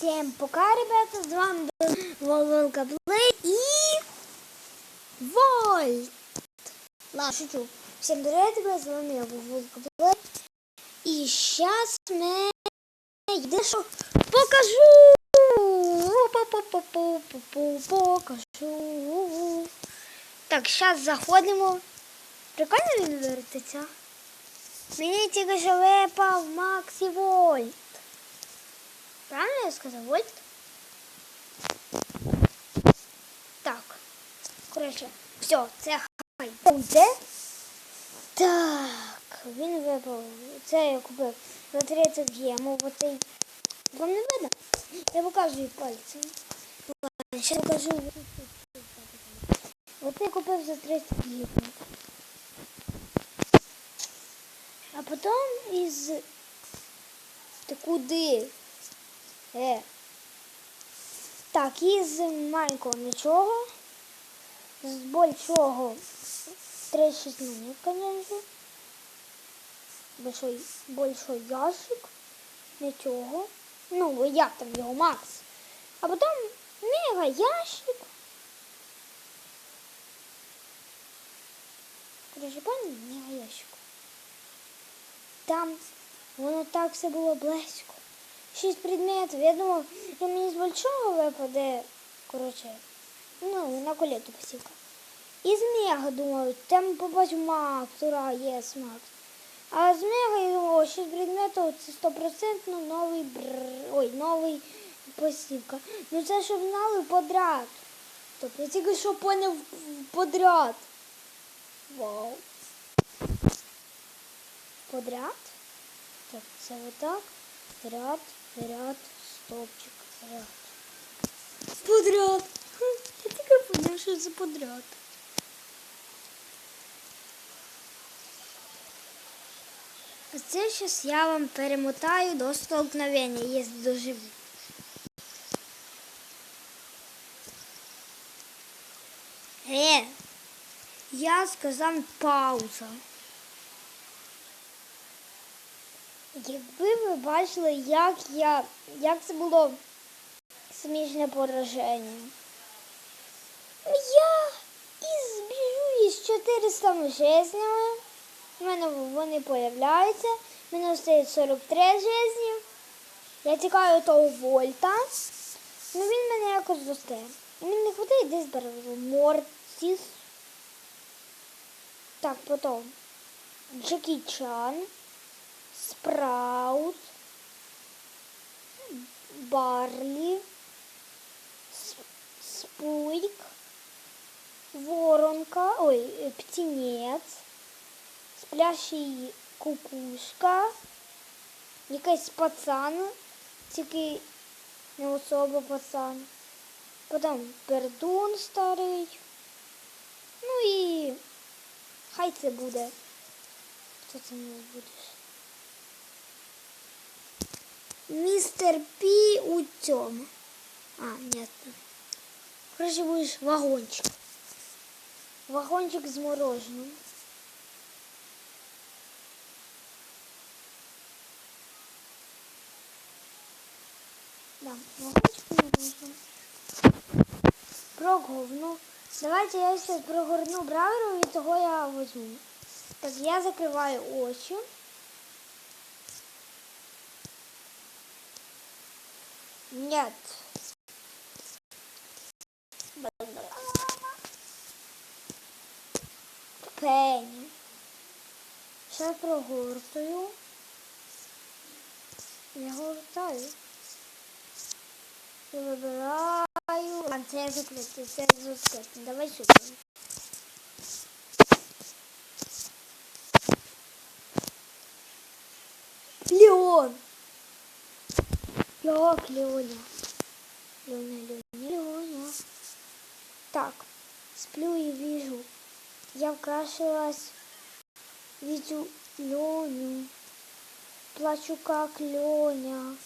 Всем пока, ребята, с вами был Волка Плей и Вольт. Ладно, шучу. Всем привет, ребята, с вами я Волка Плей. И сейчас мы дещо покажу. Покажу. Так, сейчас заходимо. Прикольно він вертиться. Мені тільки що випав Максі Вольт. Правильно я сказав? Вольт? Так. Коротше, все, це хай буде. Так, він випав. Це я купив за 30 гемов. Оцей. Вам не видно? Я показую пальцем. Ладно, ще покажу. Оце я купив за 30 гемов. А потім із... Ти куди? Е. Так, із маленького нічого. З большого 36 монет, конечно. Большой, большой ящик. Нічого. Ну, як там його Макс. А потім мега ящик. Короче, мега ящик. Там воно так все було близько. Шість предметів. Я думав, я мені з большого випаде, коротше, ну, на колету посівка. І з мега думаю, там побачу Макс, ура, єс, Макс. А з мега я думав, шість предметів це стопроцентно новий бр... Ой, новий посівка. Ну це щоб знали подряд. Тобто я тільки що поняв подряд. Вау. Подряд. Так, це отак. Ряд, ряд, стопчик, ряд. Подряд. Я тільки поняв, що це подряд. А це зараз я вам перемотаю до столкновення, якщо доживу. Е, я сказав пауза. Якби ви бачили, як я, як це було смішне пораження. Я із біжу із 400 жизнями. У мене вони появляються. У мене стоїть 43 жизні. Я тікаю того вольта. Ну він мене якось достає. Він не хватає десь бере Мортіс. Так, потім Джекі Чан. Спраут, Барлі, С- Спуйк, Воронка, ой, е, птінець, сплящий кукушка, якийсь пацан, тільки не особо пацан. Потім пердун старий. Ну і хай це буде. Хто це не будеш? Мистер Пи у цьому. А, нет. Короче, будешь вагончик. Вагончик з мороженим. Да, вагончик з мороженим. Про говно. Давайте я сейчас прогорну бравером і того я возьму. Так, я закриваю очі. Нет. Пені. Ще прогортую. Я гортаю. І вибираю. А це закрити, це закрити. Давай сюди. Леон. Як Леоня? Леоня, Леоня, Леоня. Так, сплю и вижу. Я вкрашилась, вижу Леню. Плачу, как Леня.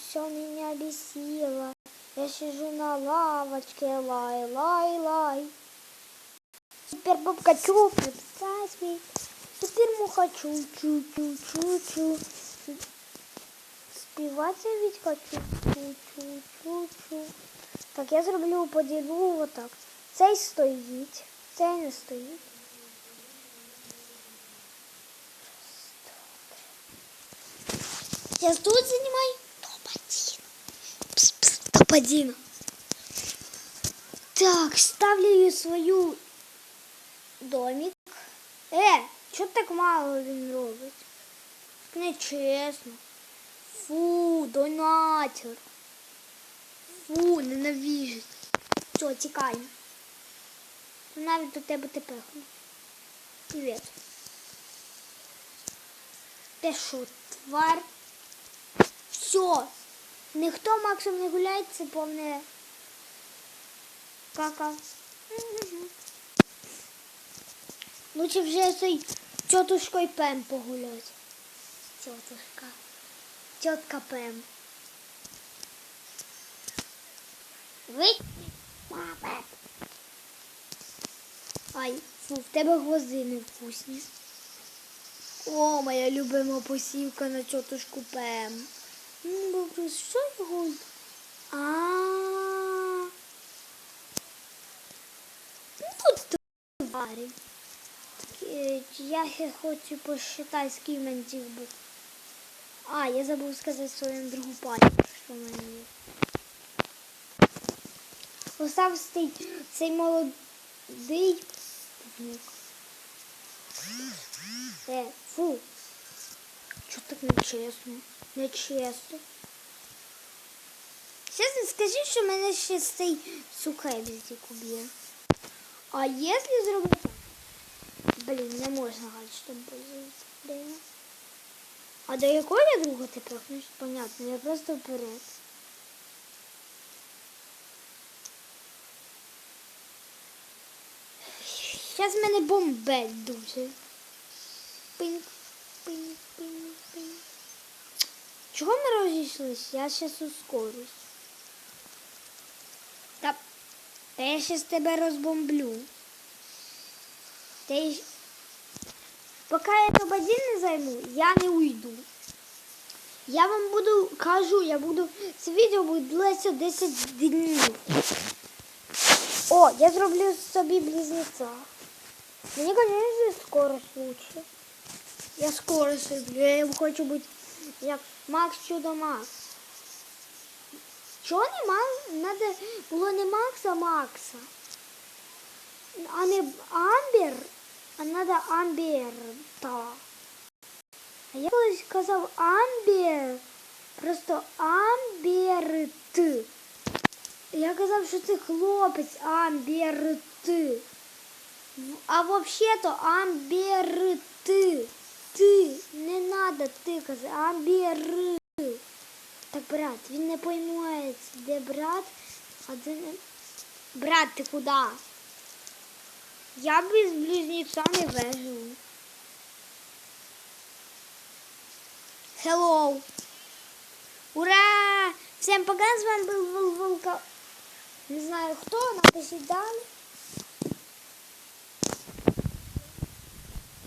Все меня бесило. Я сижу на лавочке, лай, лай, лай. Теперь бабка чупит, Теперь муха чу чу чу чу чу співати Вітька чу-чу-чу-чу. Так, я зроблю поділу отак. Цей стоїть, цей не стоїть. Я тут занимаю топ-1. Пс-пс, топ-1. Так, ставлю свою домик. Е, що так мало він робить? Нечесно. Фу, донатер. Фу, ненавижу. Все, тікай. Навіть до тебе тепехну. Привіт. Ти що, твар? Все. Ніхто Максом не гуляє, це повне кака. Лучше вже цей тетушкою Пем погулять. Тетушка. Тетка Пем. Ви? Мама. Ай, фу, в тебе гвозди невкусні. О, моя любима посівка на тетушку Пем. Ну, що його? А. Ну, тварі. Е, Я хочу посчитати, скільки в цих був. А, я забув сказати своєму другу пані, що в мене є. Остав цей, цей молодий. півник. Е, фу. Чого так нечесно? Нечесно. Чесно, скажи, що мене ще цей сухебізик уб'є. А якщо зробити? Блін, не можна гаджетом пользуватися. А до якого я друга ти прохнеш? Понятно, я просто вперед. Зараз мене бомбить дуже. Пинь, пинь, пинь, пинь. Чого ми розійшлись? Я зараз ускорюсь. Та, та я зараз тебе розбомблю. Та я... Поки я топ-1 не займу, я не уйду. Я вам буду, кажу, я буду, це відео буде длиться 10 днів. О, я зроблю собі близнеця. Мені, конечно, скорость лучше. Я скорость люблю, я хочу бути як Макс Чудо Макс. Чого не Макс? Надо було не Макса, а Макса. А не Амбер, надо Амберта. А я колись казав Амбер, просто Амберт. Я казав, що це хлопець Амберт. А вообще-то Амберт. Ти, не надо ти казати, Амбер. Так, брат, він не поймує, де брат, а не... Брат, ти куди? Я без близнеця не виживу. Hello. Ура! Всем пока, с вами был Вол- Волка. Не знаю кто, напишіть далі.